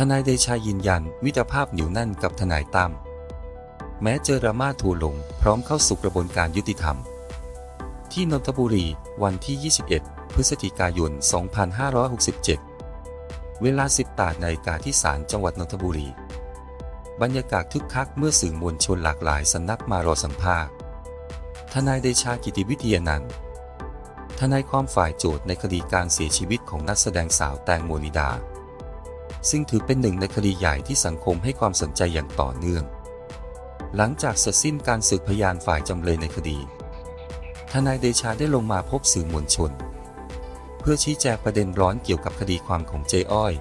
ทนายเดชายืนยันมิตรภาพเหนียวแน่นกับทนายตั้มแม้เจอรามาทัวร์ลงพร้อมเข้าสู่กระบวนการยุติธรรม ที่นนทบุรีวันที่ 21 พฤศจิกายน 2567 เวลา18นาฬิกาที่ศาลจังหวัดนนทบุรี บรรยากาศคึกคักเมื่อสื่อมวลชนหลากหลายสำนักมารอสัมภาษณ์ทนายเดชากิติวิทยานันท์ทนายความฝ่ายโจทย์ในคดีการเสียชีวิตของนักแสดงสาวแตงโมนิดา ซึ่งถือเป็นหนึ่งในคดีใหญ่ที่สังคมให้ความสนใจอย่างต่อเนื่อง หลังจากเสร็จสิ้นการสืบพยานฝ่ายจำเลยในคดี ทนายเดชาได้ลงมาพบสื่อมวลชน เพื่อชี้แจงประเด็นร้อนเกี่ยวกับคดีความของเจอ้อย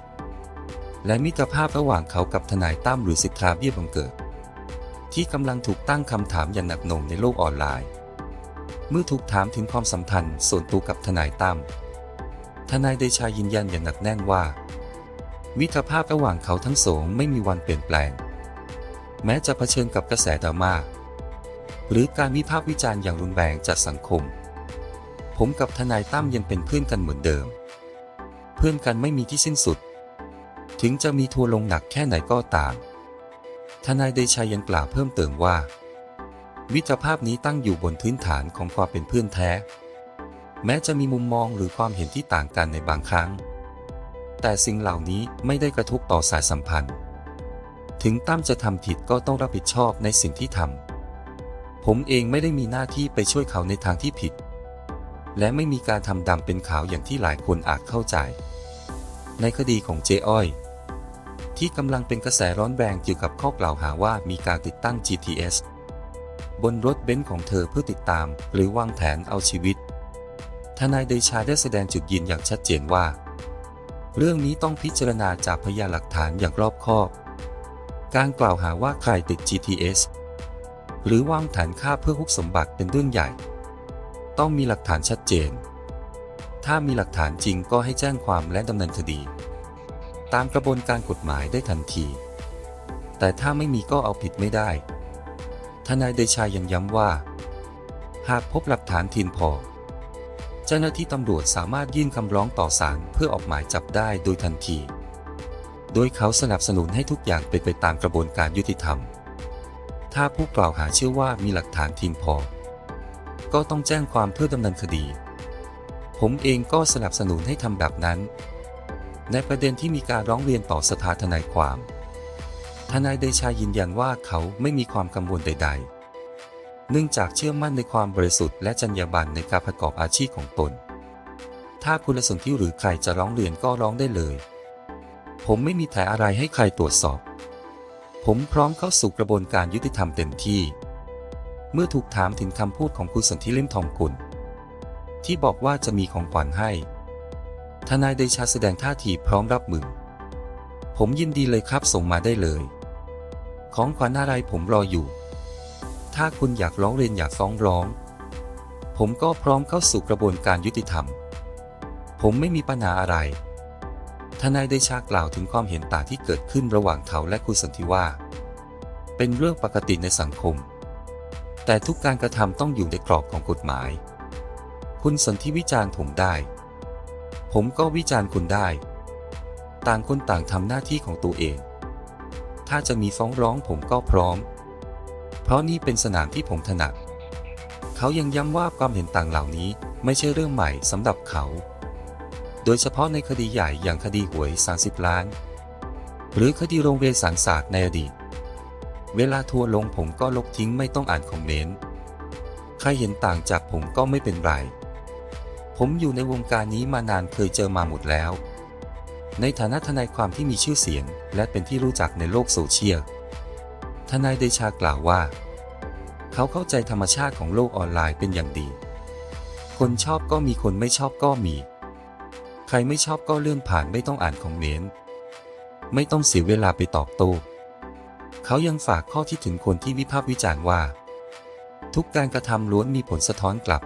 และมิตรภาพระหว่างเขากับทนายตั้มหรือสิทธาเบี้ยบังเกิด ที่กำลังถูกตั้งคำถามอย่างหนักหน่วงในโลกออนไลน์ เมื่อถูกถามถึงความสัมพันธ์ส่วนตัวกับทนายตั้มทนายเดชายืนยันอย่างหนักแน่นว่า มิตรภาพระหว่างเขาทั้งสองไม่มีวันเปลี่ยนแปลง แม้จะเผชิญกับกระแสดราม่าหรือการวิพากษ์วิจารณ์อย่างรุนแรงจากสังคม ผมกับทนายตั้มยังเป็นเพื่อนกันเหมือนเดิม เพื่อนกันไม่มีที่สิ้นสุด ถึงจะมีทัวร์ลงหนักแค่ไหนก็ตาม ทนายเดชายังกล่าวเพิ่มเติมว่ามิตรภาพนี้ตั้งอยู่บนพื้นฐานของความเป็นเพื่อนแท้ แม้จะมีมุมมองหรือความเห็นที่ต่างกันในบางครั้ง แต่สิ่งเหล่านี้ไม่ได้กระทบต่อสายสัมพันธ์ ถึงตั้มจะทำผิดก็ต้องรับผิดชอบในสิ่งที่ทำ ผมเองไม่ได้มีหน้าที่ไปช่วยเขาในทางที่ผิด และไม่มีการทำดำเป็นขาวอย่างที่หลายคนอาจเข้าใจ ในคดีของเจ๊อ้อย ที่กำลังเป็นกระแสร้อนแรงเกี่ยวกับข้อกล่าวหาว่ามีการติดตั้ง GTS บนรถเบนซ์ของเธอเพื่อติดตาม หรือวางแผนเอาชีวิต ทนายเดชาได้แสดงจุดยืนอย่างชัดเจนว่า เรื่องนี้ต้องพิจารณาจากพยานหลักฐานอย่างรอบคอบ การกล่าวหาว่าใครติด GTS หรือวางแผนฆ่าเพื่อฮุบสมบัติเป็นเรื่องใหญ่ ต้องมีหลักฐานชัดเจน ถ้ามีหลักฐานจริงก็ให้แจ้งความและดำเนินคดี ตามกระบวนการกฎหมายได้ทันที แต่ถ้าไม่มีก็เอาผิดไม่ได้ ทนายเดชายังย้ำว่า หากพบหลักฐานทีนพอ เจ้าหน้าที่ตำรวจสามารถยื่นคำร้องต่อศาลเพื่อออกหมายจับได้โดยทันที โดยเขาสนับสนุนให้ทุกอย่างเป็นไปตามกระบวนการยุติธรรม ถ้าผู้กล่าวหาเชื่อว่ามีหลักฐานทีนพอ ก็ต้องแจ้งความเพื่อดำเนินคดี ผมเองก็สนับสนุนให้ทำแบบนั้น ในประเด็นที่มีการร้องเรียนต่อสภาทนายความ ทนายเดชายืนยันว่าเขาไม่มีความกังวลใด ๆ เนื่องจากเชื่อมั่นในความบริสุทธิ์และจรรยาบรรณในการประกอบอาชีพของตน ถ้าคุณสนที่หรือใครจะร้องเรียนก็ร้องได้เลย ผมไม่มีแผลอะไรให้ใครตรวจสอบ ผมพร้อมเข้าสู่กระบวนการยุติธรรมเต็มที่ เมื่อถูกถามถึงคำพูดของคุณสนธิเล่มทองกุลที่บอกว่าจะมีของขวัญให้ ทนายเดชาแสดงท่าทีพร้อมรับมือ ผมยินดีเลยครับส่งมาได้เลย ของขวัญอะไรผมรออยู่ ถ้าคุณอยากร้องเรียนอยากฟ้องร้อง ผมก็พร้อมเข้าสู่กระบวนการยุติธรรม ผมไม่มีปัญหาอะไรทนายเดชากล่าวถึงความเห็นต่างที่เกิดขึ้นระหว่างเขาและคุณสันติว่า เป็นเรื่องปกติในสังคม แต่ทุกการกระทำต้องอยู่ในกรอบของกฎหมาย คุณสันธิวิจารณ์ผมได้ ผมก็วิจารณ์คุณได้ ต่างคนต่างทำหน้าที่ของตัวเอง ถ้าจะมีฟ้องร้องผมก็พร้อม เพราะนี่เป็นสนามที่ผมถนัด เขายังย้ำว่าความเห็นต่างเหล่านี้ไม่ใช่เรื่องใหม่สำหรับเขา โดยเฉพาะในคดีใหญ่อย่างคดีหวย 30 ล้าน หรือคดีโรงเรียนสังศาสตร์ในอดีต เวลาทัวร์ลงผมก็ลบทิ้งไม่ต้องอ่านคอมเมนต์ ใครเห็นต่างจากผมก็ไม่เป็นไร ผมอยู่ในวงการนี้มานานเคยเจอมาหมดแล้ว ในฐานะทนายความที่มีชื่อเสียง และเป็นที่รู้จักในโลกโซเชียล ทนายเดชากล่าวว่า เขาเข้าใจธรรมชาติของโลกออนไลน์เป็นอย่างดี คนชอบก็มีคนไม่ชอบก็มี ใครไม่ชอบก็เลื่อนผ่านไม่ต้องอ่านคอมเมนต์ไม่ต้องเสียเวลาไปตอบโต้เขายังฝากข้อที่ถึงคนที่วิพากษ์วิจารณ์ว่า ทุกการกระทำล้วนมีผลสะท้อนกลับ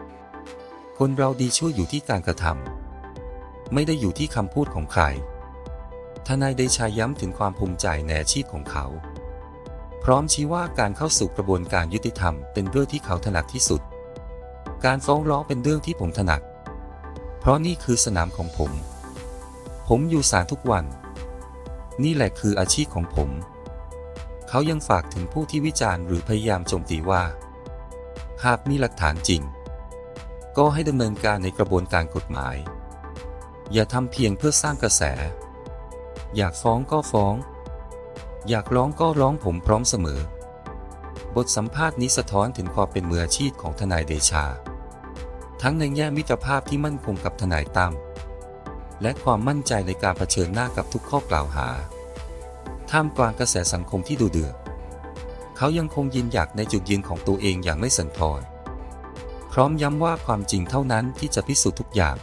คนเราดีช่วยอยู่ที่การกระทำไม่ได้อยู่ที่คำพูดของใครทนายเดชาย้ำถึงความภูมิใจในอาชีพของเขา พร้อมชี้ว่าการเข้าสู่กระบวนการยุติธรรมเป็นเรื่องที่เขาถนัดที่สุด การฟ้องร้องเป็นเรื่องที่ผมถนัด เพราะนี่คือสนามของผม ผมอยู่ศาลทุกวัน นี่แหละคืออาชีพของผม เขายังฝากถึงผู้ที่วิจารณ์หรือพยายามโจมตีว่า หากมีหลักฐานจริง ก็ให้ดำเนินการในกระบวนการกฎหมาย อย่าทำเพียงเพื่อสร้างกระแส อยากฟ้องก็ฟ้อง อยากร้องก็ร้องผมพร้อมเสมอ บทสัมภาษณ์นี้สะท้อนถึงความเป็นมืออาชีพของทนายเดชา ทั้งในแง่มิตรภาพที่มั่นคงกับทนายตั้มและความมั่นใจในการเผชิญหน้ากับทุกข้อกล่าวหา ท่ามกลางกระแสสังคมที่ดูเดือดเขายังคงยืนหยัดในจุดยืนของตัวเองอย่างไม่สั่นคลอนพร้อมย้ำว่าความจริงเท่านั้นที่จะพิสูจน์ทุกอย่าง